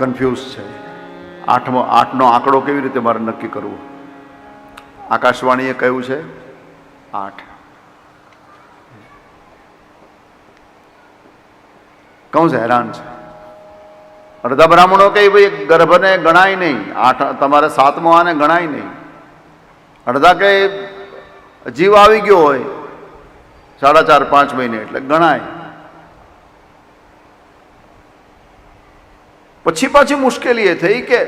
Confuse છે. આઠમો આઠનો આંકડો કેવી રીતે મારે નક્કી કરવો? આકાશવાણીએ કહ્યું છે, આઠ. કહું છે, હેરાન છે. અડધા બ્રાહ્મણો કહે ભાઈ ગર્ભને ગણાય નહીં. આઠ, તમારે સાતમો આને ગણાય નહીં. અડધા કહે, જીવ આવી ગયો હોય. સાડા ચાર, પાંચ મહિને એટલે ગણાય. પછી પાછી મુશ્કેલી એ થઈ કે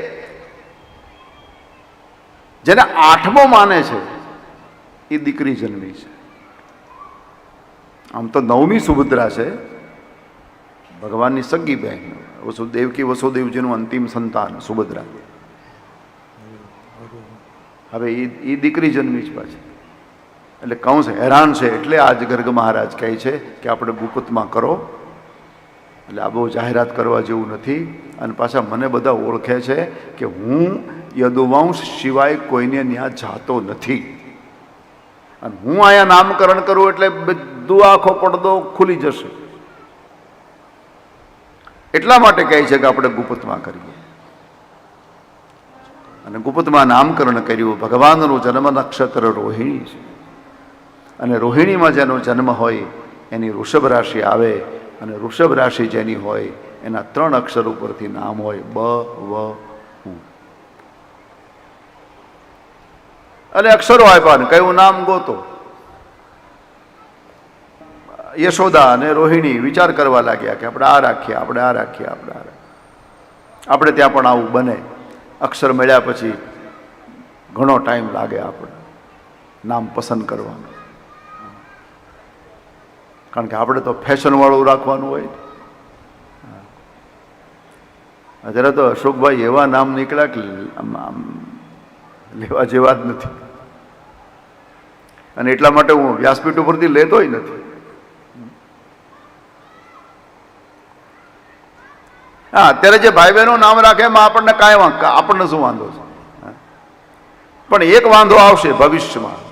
જેને આઠમો માને છે, એ દીકરી જન્મી છે. આમ તો નવમી સુભદ્રા છે. ભગવાનની સગી બહેન વસુદેવકી વસુદેવજીનું અંતિમ સંતાન, સુભદ્રા. હવે એ દીકરી જન્મી છે પાછી. એટલે છે હેરાન છે, એટલે આજ ગર્ગ મહારાજ કહે છે કે આપણે ગુપ્તમાં કરો. એટલે આ બહુ જાહેરાત કરવા જેવું નથી. અને પાછા મને બધા ઓળખે છે કે હું યદુવંશ સિવાય કોઈને ત્યાં જાતો નથી. અને હું અહીંયા નામકરણ કરું એટલે બધું આખો પડદો ખુલી જશે. એટલા માટે કહે છે કે આપણે ગુપતમાં કરીએ. અને ગુપતમાં નામકરણ કર્યું. ભગવાનનું જન્મ નક્ષત્ર રોહિણી છે. અને રોહિણીમાં જેનો જન્મ હોય, એની વૃષભ રાશિ આવે અને વૃષભ રાશિ જેની હોય, એના ત્રણ અક્ષર ઉપરથી નામ હોય, બ, વ હું અને અક્ષરો આપ્યા ને, કયું નામ ગોતો? યશોદા અને રોહિણી વિચાર કરવા લાગ્યા કે આપણે આ રાખીએ, આપણે આ રાખીએ, આપણે આ આપણે ત્યાં પણ આવું બને. અક્ષર મળ્યા પછી ઘણો ટાઈમ લાગે આપણે, નામ પસંદ કરવાનું. કારણ કે આપણે તો ફેશનવાળું રાખવાનું હોય અત્યારે તો અશોકભાઈ એવા નામ નીકળ્યા કે આમ લેવા જેવા જ નથી. અને એટલા માટે હું વ્યાસપીઠ ઉપરથી લેતોય નથી. હા, અત્યારે જે ભાઈ બહેનો નામ રાખે એમાં આપણને કાંઈ આપણને શું વાંધો છે? પણ એક વાંધો આવશે ભવિષ્યમાં.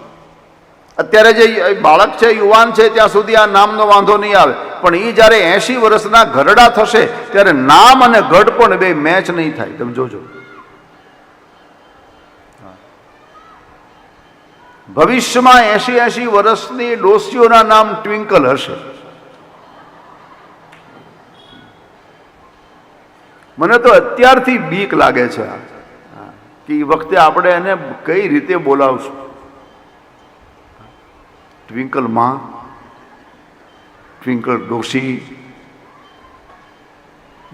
અત્યારે જે બાળક છે, યુવાન છે, ત્યાં સુધી આ નામનો વાંધો નહીં આવે. પણ એ જ્યારે એંશી વર્ષના ઘરડા થશે, ત્યારે નામ અને ગઢ પણ બે મેચ નહીં થાય. તમે જોજો. ભવિષ્યમાં એસી એસી વર્ષની ડોસીઓના નામ ટ્વિંકલ હશે. મને તો અત્યારથી બીક લાગે છે કે એ વખતે આપણે એને કઈ રીતે બોલાવશું? ટ્વિંકલમાં ટ્વિંકલ ડોશી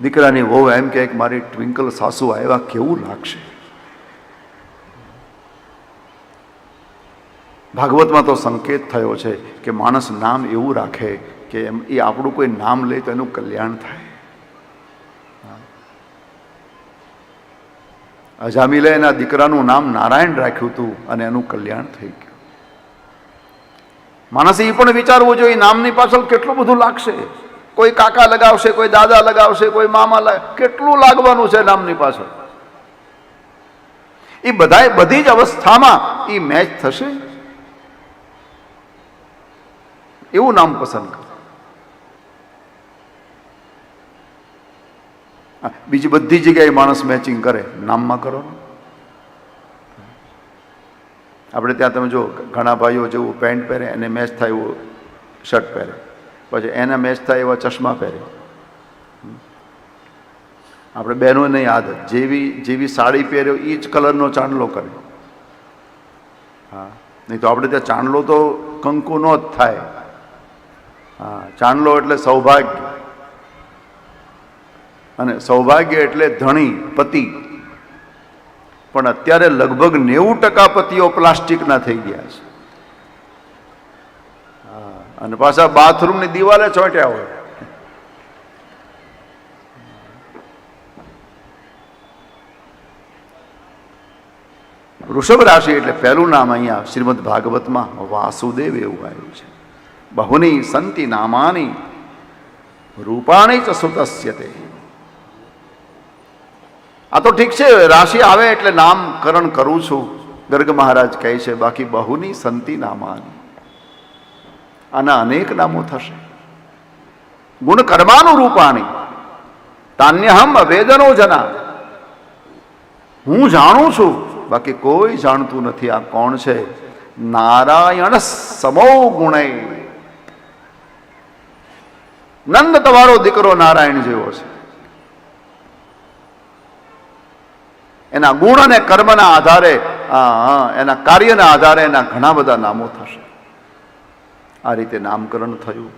દીકરાની વહુ એમ કે મારી ટ્વિંકલ સાસુ આવ્યા કેવું લાગશે? ભાગવતમાં તો સંકેત થયો છે કે માણસ નામ એવું રાખે કે એમ એ આપણું કોઈ નામ લે તો એનું કલ્યાણ થાય. અજામિલે એના દીકરાનું નામ નારાયણ રાખ્યું હતું અને એનું કલ્યાણ થઈ ગયું. માણસે એ પણ વિચારવું જોઈએ નામની પાછળ કેટલું બધું લાગશે? કોઈ કાકા લગાવશે, કોઈ દાદા લગાવશે, કોઈ મામા લગાવ કેટલું લાગવાનું છે નામની પાછળ? એ બધાય બધી જ અવસ્થામાં એ મેચ થશે? એવું નામ પસંદ કરો. બીજી બધી જગ્યાએ માણસ મેચિંગ કરે, નામમાં કરો ને. આપણે ત્યાં તમે જો ઘણા ભાઈઓ જેવું પેન્ટ પહેરે અને મેચ થાય એવું શર્ટ પહેરે. પછી એના મેચ થાય એવા ચશ્મા પહેરે. આપણે બહેનોની આદત જેવી જેવી સાડી પહેર્યો એ જ કલરનો ચાંદલો કરે. હા, નહીં તો આપણે ત્યાં ચાંદલો તો કંકુનો જ થાય. હા, ચાંદલો એટલે સૌભાગ્ય. અને સૌભાગ્ય એટલે ધણી, પતિ. પણ અત્યારે લગભગ નેવું ટકા પતિઓ પ્લાસ્ટિકના થઈ ગયા છે. અને પાછા બાથરૂમની દિવાલે ચોંટ્યા હોય. વૃષભ રાશિ એટલે પહેલું નામ અહીંયા શ્રીમદ ભાગવતમાં વાસુદેવ એવું આવ્યું છે. બહુની સંતિ નામાની, રૂપાણી ચ સુતસ્ય તે આ તો ઠીક છે, રાશિ આવે એટલે નામકરણ કરું છું. ગર્ગ મહારાજ કહે છે, બાકી બહુની સંતિ નામાની. આના અનેક નામો થશે. ગુણ કર્માનું રૂપાણી તાન્યહમ વેદનો જના. હું જાણું છું, બાકી કોઈ જાણતું નથી આ કોણ છે. નારાયણ સમો ગુણય નંદ તમારો દીકરો નારાયણ જેવો છે. એના ગુણ અને કર્મના આધારે એના કાર્યના આધારે એના ઘણા બધા નામો થશે. આ રીતે નામકરણ થયું.